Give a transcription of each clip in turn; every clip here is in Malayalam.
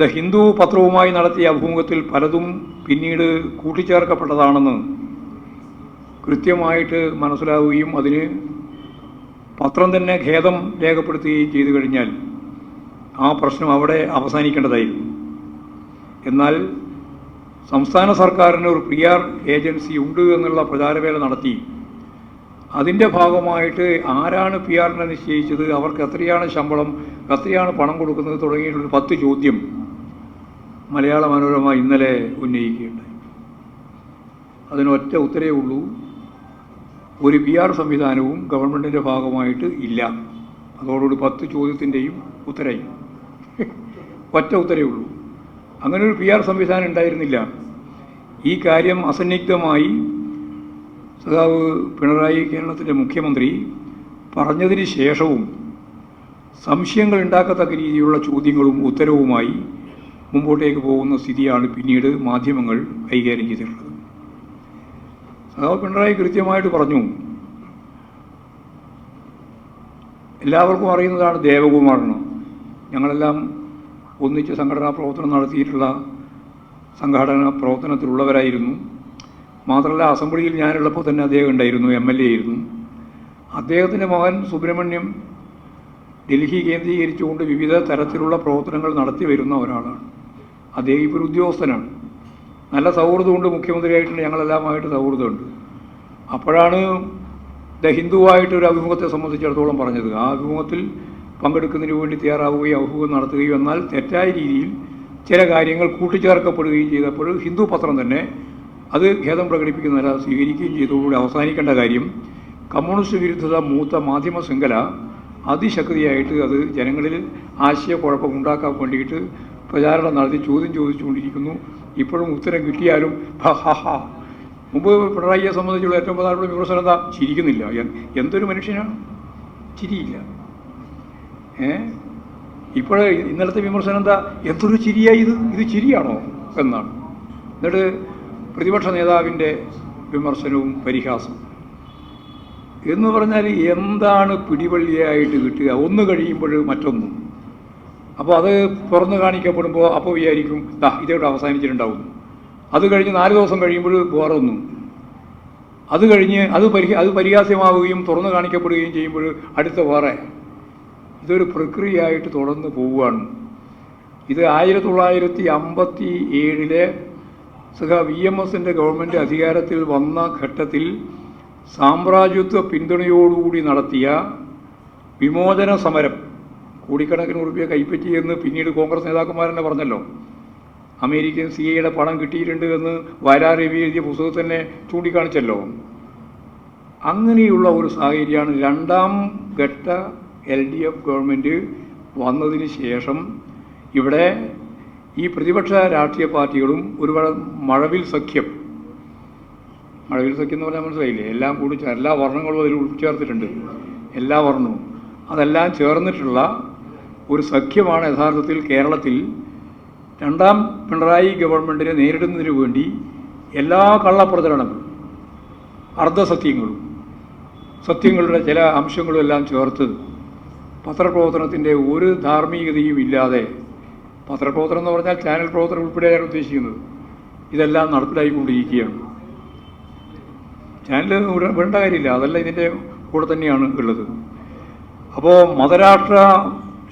ദ ഹിന്ദു പത്രവുമായി നടത്തിയ അഭിമുഖത്തിൽ പലതും പിന്നീട് കൂട്ടിച്ചേർക്കപ്പെട്ടതാണെന്ന് കൃത്യമായിട്ട് മനസ്സിലാവുകയും അതിന് പത്രം തന്നെ ഖേദം രേഖപ്പെടുത്തുകയും ചെയ്തു കഴിഞ്ഞാൽ ആ പ്രശ്നം അവിടെ അവസാനിക്കേണ്ടതായിരുന്നു. എന്നാൽ സംസ്ഥാന സർക്കാരിന് ഒരു പി ആർ ഏജൻസി ഉണ്ട് എന്നുള്ള പ്രചാരവേല നടത്തി അതിന്റെ ഭാഗമായിട്ട് ആരാണ് പി ആറിനെ നിശ്ചയിച്ചത് അവർക്ക് എത്രയാണ് ശമ്പളം എത്രയാണ് പണം കൊടുക്കുന്നത് തുടങ്ങിയിട്ടുള്ള പത്ത് ചോദ്യം മലയാള മനോരമ ഇന്നലെ ഉന്നയിക്കുകയുണ്ടായി. അതിനൊറ്റ ഉത്തരേ ഉള്ളൂ. ഒരു പി ആർ സംവിധാനവും ഗവൺമെന്റിന്റെ ഭാഗമായിട്ട് ഇല്ല. അതോടുകൂടി പത്ത് ചോദ്യത്തിന്റെയും ഉത്തരയും. ഒറ്റ ഉത്തരേ ഉള്ളൂ. അങ്ങനെ ഒരു പി ആർ സംവിധാനം ഉണ്ടായിരുന്നില്ല. ഈ കാര്യം അസന്നിഗ്ധമായി സഖാവ് പിണറായി കേരളത്തിന്റെ മുഖ്യമന്ത്രി പറഞ്ഞതിന് ശേഷവും സംശയങ്ങൾ ഉണ്ടാക്കത്തക്ക രീതിയിലുള്ള ചോദ്യങ്ങളും ഉത്തരവുമായി മുമ്പോട്ടേക്ക് പോകുന്ന സ്ഥിതിയാണ് പിന്നീട് മാധ്യമങ്ങൾ കൈകാര്യം ചെയ്തിട്ടുള്ളത്. സഖാവ് പിണറായി കൃത്യമായിട്ട് പറഞ്ഞു. എല്ലാവർക്കും അറിയുന്നതാണ് ദേവകുമാറിന്. ഞങ്ങളെല്ലാം ഒന്നിച്ച് സംഘടനാ പ്രവർത്തനം നടത്തിയിട്ടുള്ള സംഘടന പ്രവർത്തനത്തിലുള്ളവരായിരുന്നു. മാത്രമല്ല അസംബ്ലിയിൽ ഞാനുള്ളപ്പോൾ തന്നെ അദ്ദേഹം ഉണ്ടായിരുന്നു എം എൽ എ ആയിരുന്നു. അദ്ദേഹത്തിന്റെ മകൻ സുബ്രഹ്മണ്യം ഡൽഹി കേന്ദ്രീകരിച്ചുകൊണ്ട് വിവിധ തരത്തിലുള്ള പ്രവർത്തനങ്ങൾ നടത്തി വരുന്ന ഒരാളാണ്. അദ്ദേഹം ഇപ്പോൾ ഒരു ഉദ്യോഗസ്ഥനാണ്. നല്ല സൗഹൃദമുണ്ട് മുഖ്യമന്ത്രിയായിട്ടുണ്ട് ഞങ്ങളെല്ലാമായിട്ട് സൗഹൃദമുണ്ട്. അപ്പോഴാണ് ദ ഹിന്ദുവായിട്ട് ഒരു അഭിമുഖത്തെ സംബന്ധിച്ചിടത്തോളം പറഞ്ഞത്. ആ അഭിമുഖത്തിൽ പങ്കെടുക്കുന്നതിന് വേണ്ടി തയ്യാറാവുകയും അഭിമുഖം നടത്തുകയും എന്നാൽ തെറ്റായ രീതിയിൽ ചില കാര്യങ്ങൾ കൂട്ടിച്ചേർക്കപ്പെടുകയും ചെയ്തപ്പോൾ ഹിന്ദു പത്രം തന്നെ അത് ഖേദം പ്രകടിപ്പിക്കുന്നതല്ല സ്വീകരിക്കുകയും ചെയ്തതോടുകൂടി അവസാനിക്കേണ്ട കാര്യം കമ്മ്യൂണിസ്റ്റ് വിരുദ്ധത മൂത്ത മാധ്യമ ശൃംഖല അതിശക്തിയായിട്ട് അത് ജനങ്ങളിൽ ആശയക്കുഴപ്പം ഉണ്ടാക്കാൻ വേണ്ടിയിട്ട് പ്രചാരണം നടത്തി ചോദ്യം ചോദിച്ചുകൊണ്ടിരിക്കുന്നു. ഇപ്പോഴും ഉത്തരം കിട്ടിയാലും മുമ്പ് പിണറായിയെ സംബന്ധിച്ചുള്ള ഏറ്റവും പ്രധാനപ്പെട്ട വിമർശനം എന്താ? ചിരിക്കുന്നില്ല. എന്തൊരു മനുഷ്യനാണ് ചിരിയില്ല. ഏ? ഇപ്പോൾ ഇന്നലത്തെ വിമർശനം എന്താ? എന്തൊരു ചിരിയായി ഇത്? ഇത് ചിരിയാണോ? എന്നാണ്. എന്നിട്ട് പ്രതിപക്ഷ നേതാവിന്റെ വിമർശനവും പരിഹാസം എന്ന് പറഞ്ഞാൽ എന്താണ് പിടിവള്ളിയായിട്ട് കിട്ടുക? ഒന്ന് കഴിയുമ്പോൾ മറ്റൊന്നും. അപ്പോൾ അത് തുറന്നു കാണിക്കപ്പെടുമ്പോൾ അപ്പോൾ വിചാരിക്കും ദാ ഇതോടെ അവസാനിച്ചിട്ടുണ്ടാവുന്നു. അത് കഴിഞ്ഞ് നാല് ദിവസം കഴിയുമ്പോൾ വേറൊന്നും അത് കഴിഞ്ഞ് അത് പരി അത് പരിഹാസ്യമാവുകയും തുറന്നു കാണിക്കപ്പെടുകയും ചെയ്യുമ്പോൾ അടുത്ത വേറെ. ഇതൊരു പ്രക്രിയയായിട്ട് തുടർന്ന് പോവുകയാണ്. ഇത് ആയിരത്തി തൊള്ളായിരത്തി അമ്പത്തി ഏഴിലെ സഖ വി എം എസിന്റെ ഗവൺമെന്റ് അധികാരത്തിൽ വന്ന ഘട്ടത്തിൽ സാമ്രാജ്യത്വ പിന്തുണയോടുകൂടി നടത്തിയ വിമോചന സമരം. കോടിക്കണക്കിന് കൈപ്പറ്റി എന്ന് പിന്നീട് കോൺഗ്രസ് നേതാക്കന്മാർ തന്നെ പറഞ്ഞല്ലോ. അമേരിക്കൻ സി ഐയുടെ പണം കിട്ടിയിട്ടുണ്ട് എന്ന് വരാ രവി എഴുതിയ പുസ്തകത്തിൽ തന്നെ ചൂണ്ടിക്കാണിച്ചല്ലോ. അങ്ങനെയുള്ള ഒരു സാഹചര്യമാണ് രണ്ടാം ഘട്ട എൽ ഡി എഫ് ഗവൺമെന്റ് വന്നതിന് ശേഷം ഇവിടെ ഈ പ്രതിപക്ഷ രാഷ്ട്രീയ പാർട്ടികളും ഒരു മഴവിൽ സഖ്യം. മഴവിൽ സഖ്യം എന്ന് പറഞ്ഞാൽ മനസ്സിലായില്ലേ? എല്ലാം കൂടി എല്ലാ വർണങ്ങളും അതിൽ ഉൾച്ചേർത്തിട്ടുണ്ട്. എല്ലാ വർണവും. അതെല്ലാം ചേർന്നിട്ടുള്ള ഒരു സഖ്യമാണ് യഥാർത്ഥത്തിൽ കേരളത്തിൽ രണ്ടാം പിണറായി ഗവൺമെന്റിനെ നേരിടുന്നതിന് വേണ്ടി എല്ലാ കള്ളപ്രചരണങ്ങളും അർദ്ധസത്യങ്ങളും സത്യങ്ങളുടെ ചില അംശങ്ങളും എല്ലാം ചേർത്ത് പത്രപ്രവർത്തനത്തിന്റെ ഒരു ധാർമ്മികതയും ഇല്ലാതെ പത്രപ്രവർത്തനം എന്ന് പറഞ്ഞാൽ ചാനൽ പ്രവർത്തനം ഉൾപ്പെടെയാണ് ഉദ്ദേശിക്കുന്നത്. ഇതെല്ലാം നടപ്പിലായിക്കൊണ്ടിരിക്കുകയാണ്. ചാനൽ വേണ്ട കാര്യമില്ല. അതല്ല ഇതിന്റെ കൂടെ തന്നെയാണ് ഉള്ളത്. അപ്പോൾ മതരാഷ്ട്ര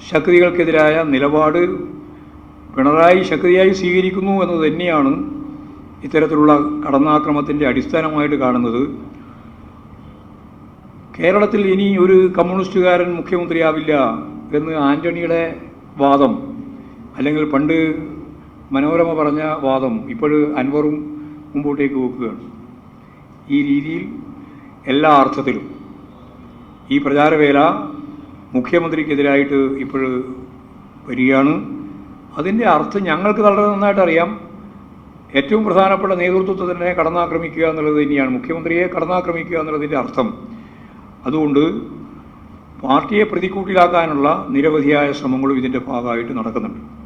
ശക്തികൾക്കെതിരായ നിലപാട് പിണറായി ശക്തിയായി സ്വീകരിക്കുന്നു എന്നത് തന്നെയാണ് ഇത്തരത്തിലുള്ള കടന്നാക്രമത്തിന്റെ അടിസ്ഥാനമായിട്ട് കാണുന്നത്. കേരളത്തിൽ ഇനി ഒരു കമ്മ്യൂണിസ്റ്റുകാരൻ മുഖ്യമന്ത്രിയാവില്ല എന്ന് ആന്റണിയുടെ വാദം അല്ലെങ്കിൽ പണ്ട് മനോരമ പറഞ്ഞ വാദം ഇപ്പോൾ അൻവറും മുമ്പോട്ടേക്ക് വെക്കുകയാണ്. ഈ രീതിയിൽ എല്ലാ അർത്ഥത്തിലും ഈ പ്രചാരവേല മുഖ്യമന്ത്രിക്കെതിരായിട്ട് ഇപ്പോൾ വരികയാണ്. അതിന്റെ അർത്ഥം ഞങ്ങൾക്ക് വളരെ നന്നായിട്ട് അറിയാം. ഏറ്റവും പ്രധാനപ്പെട്ട നേതൃത്വത്തെ തന്നെ കടന്നാക്രമിക്കുക എന്നുള്ളത് തന്നെയാണ്. മുഖ്യമന്ത്രിയെ കടന്നാക്രമിക്കുക എന്നുള്ളതിന്റെ അർത്ഥം. അതുകൊണ്ട് പാർട്ടിയെ പ്രതിക്കൂട്ടിലാക്കാനുള്ള നിരവധിയായ ശ്രമങ്ങളും ഇതിന്റെ ഭാഗമായിട്ട് നടക്കുന്നുണ്ട്.